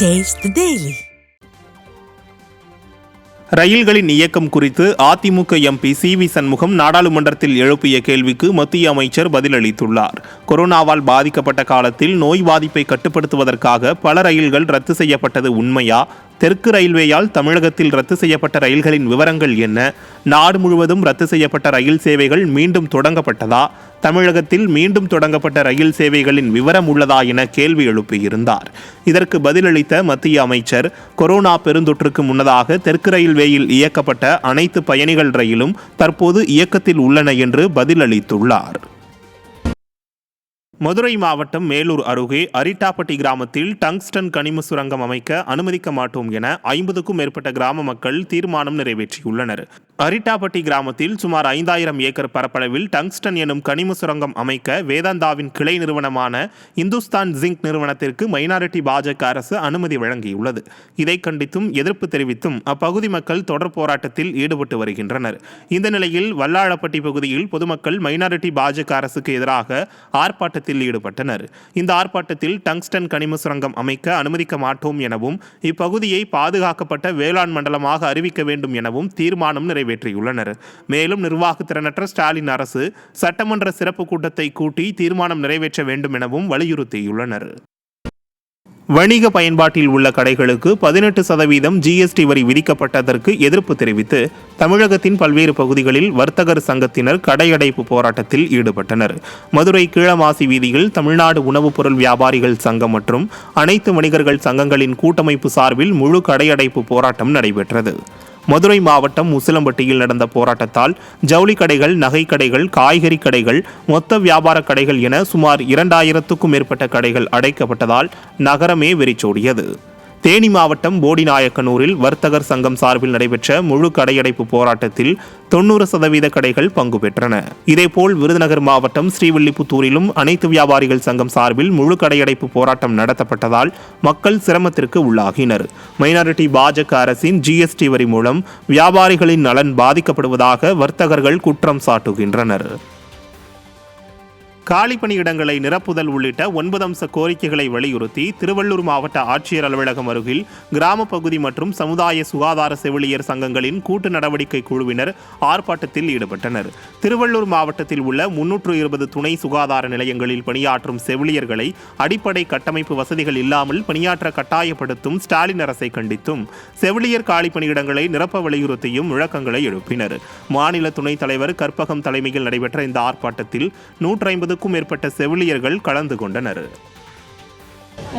Taste daily ரயில்களின் இயக்கம் குறித்து AIADMK MP C V Shanmugam நாடாளுமன்றத்தில் எழுப்பிய கேள்விக்கு மத்திய அமைச்சர் பதிலளித்துள்ளார். கொரோனாவால் பாதிக்கப்பட்ட காலத்தில் நோய் பாதிப்பை கட்டுப்படுத்துவதற்காக பல ரயில்கள் ரத்து செய்யப்பட்டது உண்மையா? தெற்கு ரயில்வேயால் தமிழகத்தில் ரத்து செய்யப்பட்ட ரயில்களின் விவரங்கள் என்ன? நாடு முழுவதும் ரத்து செய்யப்பட்ட ரயில் சேவைகள் மீண்டும் தொடங்கப்பட்டதா? தமிழகத்தில் மீண்டும் தொடங்கப்பட்ட ரயில் சேவைகளின் விவரம் உள்ளதா என கேள்வி எழுப்பியிருந்தார். இதற்கு பதிலளித்த மத்திய அமைச்சர் கொரோனா பெருந்தொற்றுக்கு முன்னதாக தெற்கு ரயில்வேயில் இயக்கப்பட்ட அனைத்து பயணிகள் ரயிலும் தற்போது இயக்கத்தில் உள்ளன என்று பதிலளித்துள்ளார். மதுரை மாவட்டம் மேலூர் அருகே அரிட்டாப்பட்டி கிராமத்தில் டங்ஸ்டன் கனிம சுரங்கம் அமைக்க அனுமதிக்க மாட்டோம் என ஐம்பதுக்கும் மேற்பட்ட கிராம மக்கள் தீர்மானம் நிறைவேற்றியுள்ளனர். அரிட்டாப்பட்டி கிராமத்தில் சுமார் ஐந்தாயிரம் ஏக்கர் பரப்பளவில் டங்ஸ்டன் எனும் கனிம சுரங்கம் அமைக்க வேதாந்தாவின் கிளை நிறுவனமான இந்துஸ்தான் ஜிங்க் நிறுவனத்திற்கு மைனாரிட்டி பாஜக அரசு அனுமதி வழங்கியுள்ளது. இதை கண்டித்தும் எதிர்ப்பு தெரிவித்தும் அப்பகுதி மக்கள் தொடர் போராட்டத்தில் ஈடுபட்டு வருகின்றனர். இந்த நிலையில் வல்லாளப்பட்டி பகுதியில் பொதுமக்கள் மைனாரிட்டி பாஜக அரசுக்கு எதிராக ஆர்ப்பாட்டத்தில் ஈடுபட்டனர். இந்த ஆர்ப்பாட்டத்தில் டங்ஸ்டன் கனிம சுரங்கம் அமைக்க அனுமதிக்க மாட்டோம் எனவும் இப்பகுதியை பாதுகாக்கப்பட்ட வேளாண் மண்டலமாக அறிவிக்க வேண்டும் எனவும் தீர்மானம் நிறைவேற்றியுள்ளனர். மேலும் நிர்வாக திறனற்ற ஸ்டாலின் அரசு சட்டமன்ற சிறப்பு கூட்டத்தை கூட்டி தீர்மானம் நிறைவேற்ற வேண்டும் எனவும் வலியுறுத்தியுள்ளனர். வணிக பயன்பாட்டில் உள்ள கடைகளுக்கு பதினெட்டு சதவீதம் ஜிஎஸ்டி வரி விதிக்கப்பட்டதற்கு எதிர்ப்பு தெரிவித்து தமிழகத்தின் பல்வேறு பகுதிகளில் வர்த்தகர் சங்கத்தினர் கடையடைப்பு போராட்டத்தில் ஈடுபட்டனர். மதுரை கீழமாசி வீதியில் தமிழ்நாடு உணவுப் பொருள் வியாபாரிகள் சங்கம் மற்றும் அனைத்து வணிகர்கள் சங்கங்களின் கூட்டமைப்பு சார்பில் முழு கடையடைப்பு போராட்டம் நடைபெற்றது. மதுரை மாவட்டம் உசிலம்பட்டியில் நடந்த போராட்டத்தால் ஜவுளி கடைகள் நகை கடைகள் காய்கறி கடைகள் மொத்த வியாபார கடைகள் என சுமார் இரண்டாயிரத்துக்கும் மேற்பட்ட கடைகள் அடைக்கப்பட்டதால் நகரமே வெறிச்சோடியது. தேனி மாவட்டம் போடிநாயக்கனூரில் வர்த்தகர் சங்கம் சார்பில் நடைபெற்ற முழு கடையடைப்பு போராட்டத்தில் தொண்ணூறு சதவீத கடைகள் பங்கு பெற்றன. இதேபோல் விருதுநகர் மாவட்டம் ஸ்ரீவில்லிபுத்தூரிலும் அனைத்து வியாபாரிகள் சங்கம் சார்பில் முழு கடையடைப்பு போராட்டம் நடத்தப்பட்டதால் மக்கள் சிரமத்திற்கு உள்ளாகினர். மைனாரிட்டி பாஜக அரசின் ஜிஎஸ்டி வரி மூலம் வியாபாரிகளின் நலன் பாதிக்கப்படுவதாக வர்த்தகர்கள் குற்றம் சாட்டுகின்றனர். காலி பணியிடங்களை நிரப்புதல் உள்ளிட்ட ஒன்பது அம்ச கோரிக்கைகளை வலியுறுத்தி திருவள்ளூர் மாவட்ட ஆட்சியர் அலுவலகம் அருகில் கிராம பகுதி மற்றும் சமுதாய சுகாதார செவிலியர் சங்கங்களின் கூட்டு நடவடிக்கை குழுவினர் ஆர்ப்பாட்டத்தில் ஈடுபட்டனர். திருவள்ளூர் மாவட்டத்தில் உள்ள முன்னூற்று இருபது துணை சுகாதார நிலையங்களில் பணியாற்றும் செவிலியர்களை அடிப்படை கட்டமைப்பு வசதிகள் இல்லாமல் பணியாற்ற கட்டாயப்படுத்தும் ஸ்டாலின் அரசை கண்டித்தும். செவிலியர் காலி பணியிடங்களை நிரப்ப வலியுறுத்தியும் முழக்கங்களை எழுப்பினர். மாநில துணைத் தலைவர் கற்பகம் தலைமையில் நடைபெற்ற இந்த ஆர்ப்பாட்டத்தில் நூற்றி ஐம்பதுக்கும் மேற்பட்ட செவிலியர்கள் கலந்து கொண்டனர்.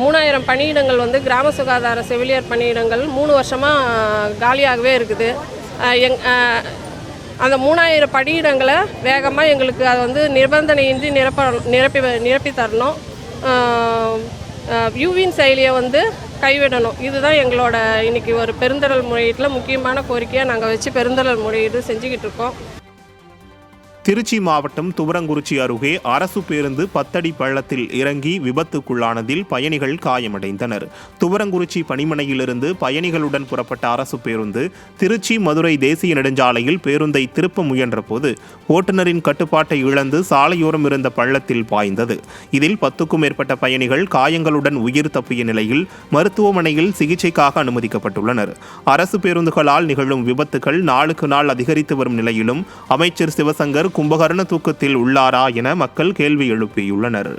மூணாயிரம் பணியிடங்கள் வந்து கிராம சுகாதார செவிலியர் பணியிடங்கள் மூணு வருஷமாக காலியாகவே இருக்குது. எங் அந்த மூணாயிரம் பணியிடங்களை வேகமாக எங்களுக்கு அதை வந்து நிபந்தனையின்றி நிரப்ப நிரப்பி நிரப்பி தரணும். யூவின் செயலியை வந்து கைவிடணும். இதுதான் எங்களோட இன்னைக்கு ஒரு பெருந்தடல் முறையீட்டில் முக்கியமான கோரிக்கையாக நாங்கள் வச்சு பெருந்தடல் முறையீடு செஞ்சுக்கிட்டு இருக்கோம். திருச்சி மாவட்டம் துவரங்குறிச்சி அருகே அரசு பேருந்து பத்தடி பள்ளத்தில் இறங்கி விபத்துக்குள்ளானதில் பயணிகள் காயமடைந்தனர். துவரங்குறிச்சி பணிமனையிலிருந்து பயணிகளுடன் புறப்பட்ட அரசு பேருந்து திருச்சி மதுரை தேசிய நெடுஞ்சாலையில் பேருந்தை திருப்ப முயன்றபோது ஓட்டுநரின் கட்டுப்பாட்டை இழந்து சாலையோரம் இருந்த பள்ளத்தில் பாய்ந்தது. இதில் பத்துக்கும் மேற்பட்ட பயணிகள் காயங்களுடன் உயிர் தப்பிய நிலையில் மருத்துவமனையில் சிகிச்சைக்காக அனுமதிக்கப்பட்டுள்ளனர். அரசு பேருந்துகளால் நிகழும் விபத்துகள் நாளுக்கு நாள் அதிகரித்து வரும் நிலையிலும் அமைச்சர் சிவசங்கர் கும்பகர்ண தூக்கத்தில் உள்ளாரா என மக்கள் கேள்வி எழுப்பியுள்ளனர்.